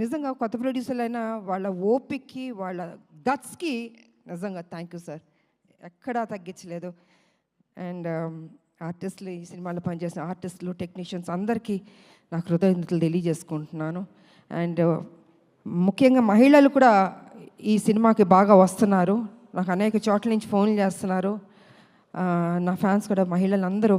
నిజంగా కొత్త ప్రొడ్యూసర్లు అయినా వాళ్ళ ఓపిక్కి వాళ్ళ గట్స్కి నిజంగా థ్యాంక్ యూ సార్ ఎక్కడా తగ్గించలేదు. అండ్ um, ఆర్టిస్టులు ఈ సినిమాలో పనిచేసిన ఆర్టిస్టులు టెక్నీషియన్స్ అందరికీ నా కృతజ్ఞతలు తెలియజేసుకుంటున్నాను. అండ్ ముఖ్యంగా మహిళలు కూడా ఈ సినిమాకి బాగా వస్తున్నారు. నాకు అనేక చోట్ల నుంచి ఫోన్లు చేస్తున్నారు. నా ఫ్యాన్స్ కూడా మహిళలు అందరూ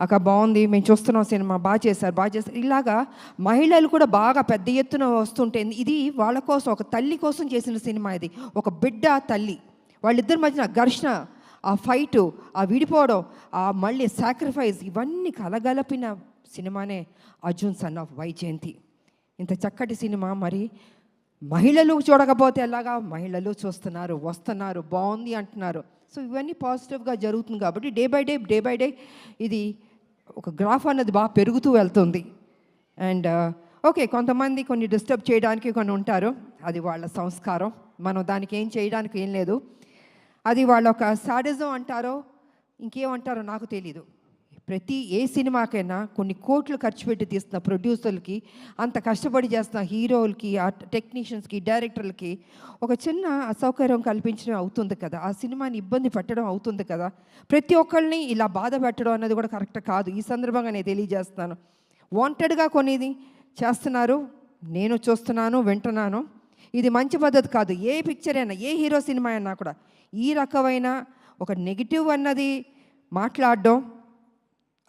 అక్క బాగుంది మేము చూస్తున్నాం సినిమా బాగా చేశారు బాగా చేశారు. ఇలాగా మహిళలు కూడా బాగా పెద్ద ఎత్తున వస్తుంటే ఇది వాళ్ళ కోసం ఒక తల్లి కోసం చేసిన సినిమా ఇది. ఒక బిడ్డ తల్లి. వాళ్ళిద్దరి మధ్యన ఘర్షణ ఆ ఫైటు ఆ విడిపోవడం ఆ మళ్ళీ సాక్రిఫైస్ ఇవన్నీ కలగలపిన సినిమానే అర్జున్ సన్ ఆఫ్ వైజయంతి. ఇంత చక్కటి సినిమా మరి. మహిళలు చూడకపోతే ఎలాగా? మహిళలు చూస్తున్నారు వస్తున్నారు బాగుంది అంటున్నారు. సో ఇవన్నీ పాజిటివ్గా జరుగుతుంది కాబట్టి day by day day by day ఇది ఒక గ్రాఫ్ అన్నది బాగా పెరుగుతూ వెళ్తుంది. అండ్ ఓకే uh, కొంతమంది కొన్ని డిస్టర్బ్ చేయడానికి కొన్ని ఉంటారు. అది వాళ్ళ సంస్కారం. మనం దానికి ఏం చేయడానికి ఏం లేదు. అది వాళ్ళ ఒక సాడిజం అంటారో ఇంకేమంటారో నాకు తెలీదు. ప్రతి ఏ సినిమాకైనా కొన్ని కోట్లు ఖర్చు పెట్టి తీస్తున్న ప్రొడ్యూసర్లకి అంత కష్టపడి చేస్తున్న హీరోలకి ఆ టెక్నీషియన్స్కి డైరెక్టర్లకి ఒక చిన్న అసౌకర్యం కల్పించడం అవుతుంది కదా. ఆ సినిమాని ఇబ్బంది పెట్టడం అవుతుంది కదా. ప్రతి ఒక్కళ్ళని ఇలా బాధ పెట్టడం అన్నది కూడా కరెక్ట్ కాదు. ఈ సందర్భంగా నేను తెలియజేస్తున్నాను. వాంటెడ్గా కొనేది చేస్తున్నారు. నేను చూస్తున్నాను వింటున్నాను. ఇది మంచి పద్ధతి కాదు. ఏ పిక్చర్ అయినా ఏ హీరో సినిమా అయినా కూడా ఈ రకమైన ఒక నెగిటివ్ అన్నది మాట్లాడడం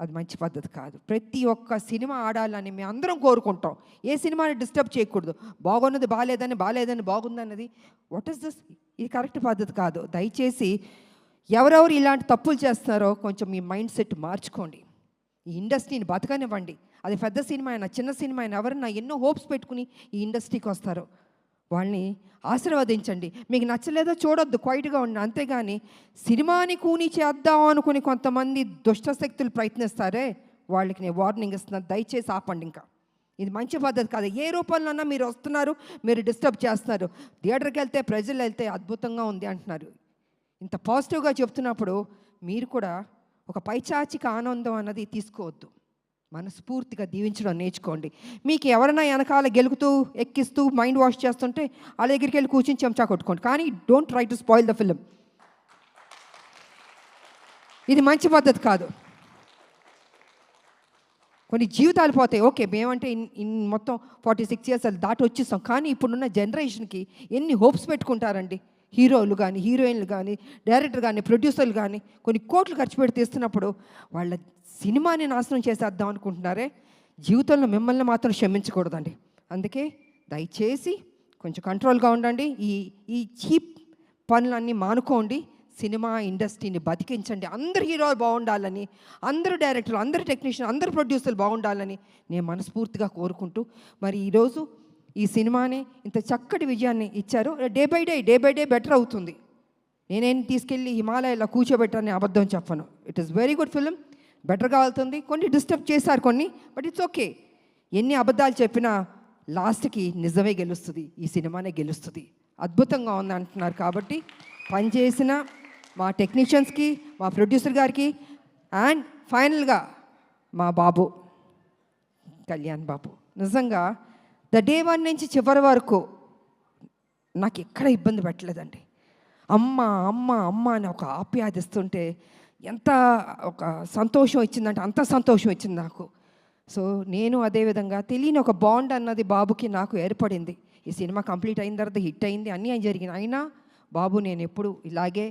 అది మంచి పద్ధతి కాదు. ప్రతి ఒక్క సినిమా ఆడాలని మేము అందరం కోరుకుంటాం. ఏ సినిమాని డిస్టర్బ్ చేయకూడదు. బాగున్నది బాగాలేదని బాగాలేదని బాగుందన్నది. వాట్ ఇస్ దిస్ ఇది కరెక్ట్ పద్ధతి కాదు. దయచేసి ఎవరెవరు ఇలాంటి తప్పులు చేస్తున్నారో కొంచెం మీ మైండ్ సెట్ మార్చుకోండి. ఈ ఇండస్ట్రీని బతకనివ్వండి. అది పెద్ద సినిమా అయినా చిన్న సినిమా అయినా ఎవరన్నా ఎన్నో హోప్స్ పెట్టుకుని ఈ ఇండస్ట్రీకి వస్తారు. వాళ్ళని ఆశీర్వదించండి. మీకు నచ్చలేదో చూడొద్దు క్వైట్గా ఉండి అంతేగాని సినిమాని కూని చేద్దాం అనుకుని కొంతమంది దుష్ట శక్తులు ప్రయత్నిస్తారే వాళ్ళకి నేను వార్నింగ్ ఇస్తున్నాను దయచేసి ఆపండి ఇంకా. ఇది మంచి పద్ధతి కాదు. ఏ రూపంలోనన్నా మీరు వస్తున్నారు మీరు డిస్టర్బ్ చేస్తున్నారు. థియేటర్కి వెళ్తే ప్రజలు వెళ్తే అద్భుతంగా ఉంది అంటున్నారు. ఇంత పాజిటివ్గా చెప్తున్నప్పుడు మీరు కూడా ఒక పైచాచిక ఆనందం అన్నది తీసుకోవద్దు. మనస్ఫూర్తిగా దీవించడం నేర్చుకోండి. మీకు ఎవరైనా వెనకాల గెలుకుతూ ఎక్కిస్తూ మైండ్ వాష్ చేస్తుంటే వాళ్ళ దగ్గరికి వెళ్ళి కూర్చుని చెంచా కొట్టుకోండి. కానీ don't try to spoil the film ఇది మంచి పద్ధతి కాదు. కొన్ని జీవితాలు పోతాయి. ఓకే మేమంటే ఇన్ ఇన్ మొత్తం ఫార్టీ సిక్స్ ఇయర్స్ అది దాటి వచ్చేస్తాం కానీ ఇప్పుడున్న జనరేషన్కి ఎన్ని హోప్స్ పెట్టుకుంటారండి? హీరోలు కానీ హీరోయిన్లు కానీ డైరెక్టర్ కానీ ప్రొడ్యూసర్లు కానీ కొన్ని కోట్లు ఖర్చు పెట్టి తీస్తున్నప్పుడు వాళ్ళ సినిమాని నాశనం చేసేద్దాం అనుకుంటున్నారే? జీవితంలో మిమ్మల్ని మాత్రం క్షమించకూడదండి. అందుకే దయచేసి కొంచెం కంట్రోల్గా ఉండండి. ఈ ఈ చీప్ పనులన్నీ మానుకోండి. సినిమా ఇండస్ట్రీని బతికించండి. అందరు హీరోలు బాగుండాలని అందరు డైరెక్టర్లు అందరు టెక్నీషియన్ అందరు ప్రొడ్యూసర్లు బాగుండాలని నేను మనస్ఫూర్తిగా కోరుకుంటూ మరి ఈరోజు ఈ సినిమాని ఇంత చక్కటి విజయాన్ని ఇచ్చారు. Day by day day by day better అవుతుంది. నేనేం తీసుకెళ్ళి హిమాలయాలో కూర్చోబెట్టాలని అబద్ధం చెప్పను. It is very good film బెటర్గా వెళ్తుంది. కొన్ని డిస్టర్బ్ చేశారు కొన్ని బట్ ఇట్స్ ఓకే ఎన్ని అబద్ధాలు చెప్పినా లాస్ట్కి నిజమే గెలుస్తుంది. ఈ సినిమానే గెలుస్తుంది. అద్భుతంగా ఉంది అంటున్నారు కాబట్టి పనిచేసిన మా టెక్నీషియన్స్కి మా ప్రొడ్యూసర్ గారికి అండ్ ఫైనల్గా మా బాబు కళ్యాణ్ బాబు. నిజంగా ద డే వన్ నుంచి చివరి వరకు నాకు ఎక్కడ ఇబ్బంది పెట్టలేదండి. అమ్మ అమ్మ అమ్మ అని ఒక ఆప్యాదిస్తుంటే ఎంత ఒక సంతోషం ఇచ్చిందంటే అంత సంతోషం ఇచ్చింది నాకు. సో నేను అదేవిధంగా తెలియని ఒక బాండ్ అన్నది బాబుకి నాకు ఏర్పడింది. ఈ సినిమా కంప్లీట్ అయిన తర్వాత హిట్ అయింది అన్నీ అని జరిగింది అయినా బాబు నేను ఎప్పుడు ఇలాగే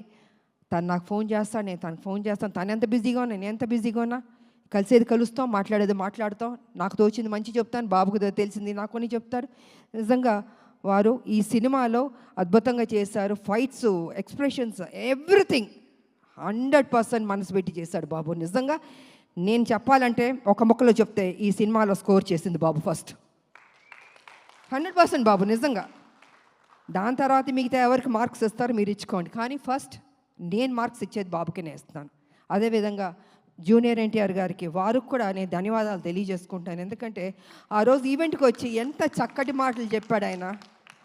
తను నాకు ఫోన్ చేస్తాను నేను తనకు ఫోన్ చేస్తాను. తను ఎంత బిజీగా ఉన్నా నేను ఎంత బిజీగా ఉన్నా కలిసేది కలుస్తాం మాట్లాడేది మాట్లాడతాం. నాకు తోచింది మంచి చెప్తాను బాబుకు తెలిసింది నాకు అని చెప్తాడు నిజంగా వారు ఈ సినిమాలో అద్భుతంగా చేశారు. Fights expressions everything hundred percent మనసు పెట్టి చేశాడు బాబు. నిజంగా నేను చెప్పాలంటే ఒక మొక్కలో చెప్తే ఈ సినిమాలో స్కోర్ చేసింది Babu first. Hundred percent Babu నిజంగా. దాని తర్వాత మిగతా ఎవరికి మార్క్స్ ఇస్తారు మీరు ఇచ్చుకోండి. కానీ ఫస్ట్ నేను మార్క్స్ ఇచ్చేది బాబుకి నేను అదేవిధంగా జూనియర్ ఎన్టీఆర్ గారికి వారికి కూడా నేను ధన్యవాదాలు తెలియజేసుకుంటాను. ఎందుకంటే ఆ రోజు ఈవెంట్కి వచ్చి ఎంత చక్కటి మాటలు చెప్పాడు ఆయన.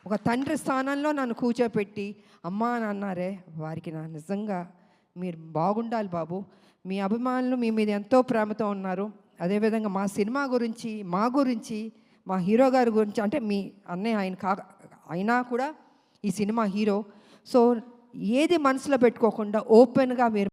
ఒక తండ్రి స్థానంలో నన్ను కూర్చోపెట్టి అమ్మా అని అన్నారే వారికి నా నిజంగా మీరు బాగుండాలి బాబు. మీ అభిమానులు మీ మీద ఎంతో ప్రేమతో ఉన్నారు. అదేవిధంగా మా సినిమా గురించి మా గురించి మా హీరో గారి గురించి అంటే మీ అన్నయ్య ఆయన కా అయినా కూడా ఈ సినిమా హీరో. సో ఏది మనసులో పెట్టుకోకుండా ఓపెన్గా మీరు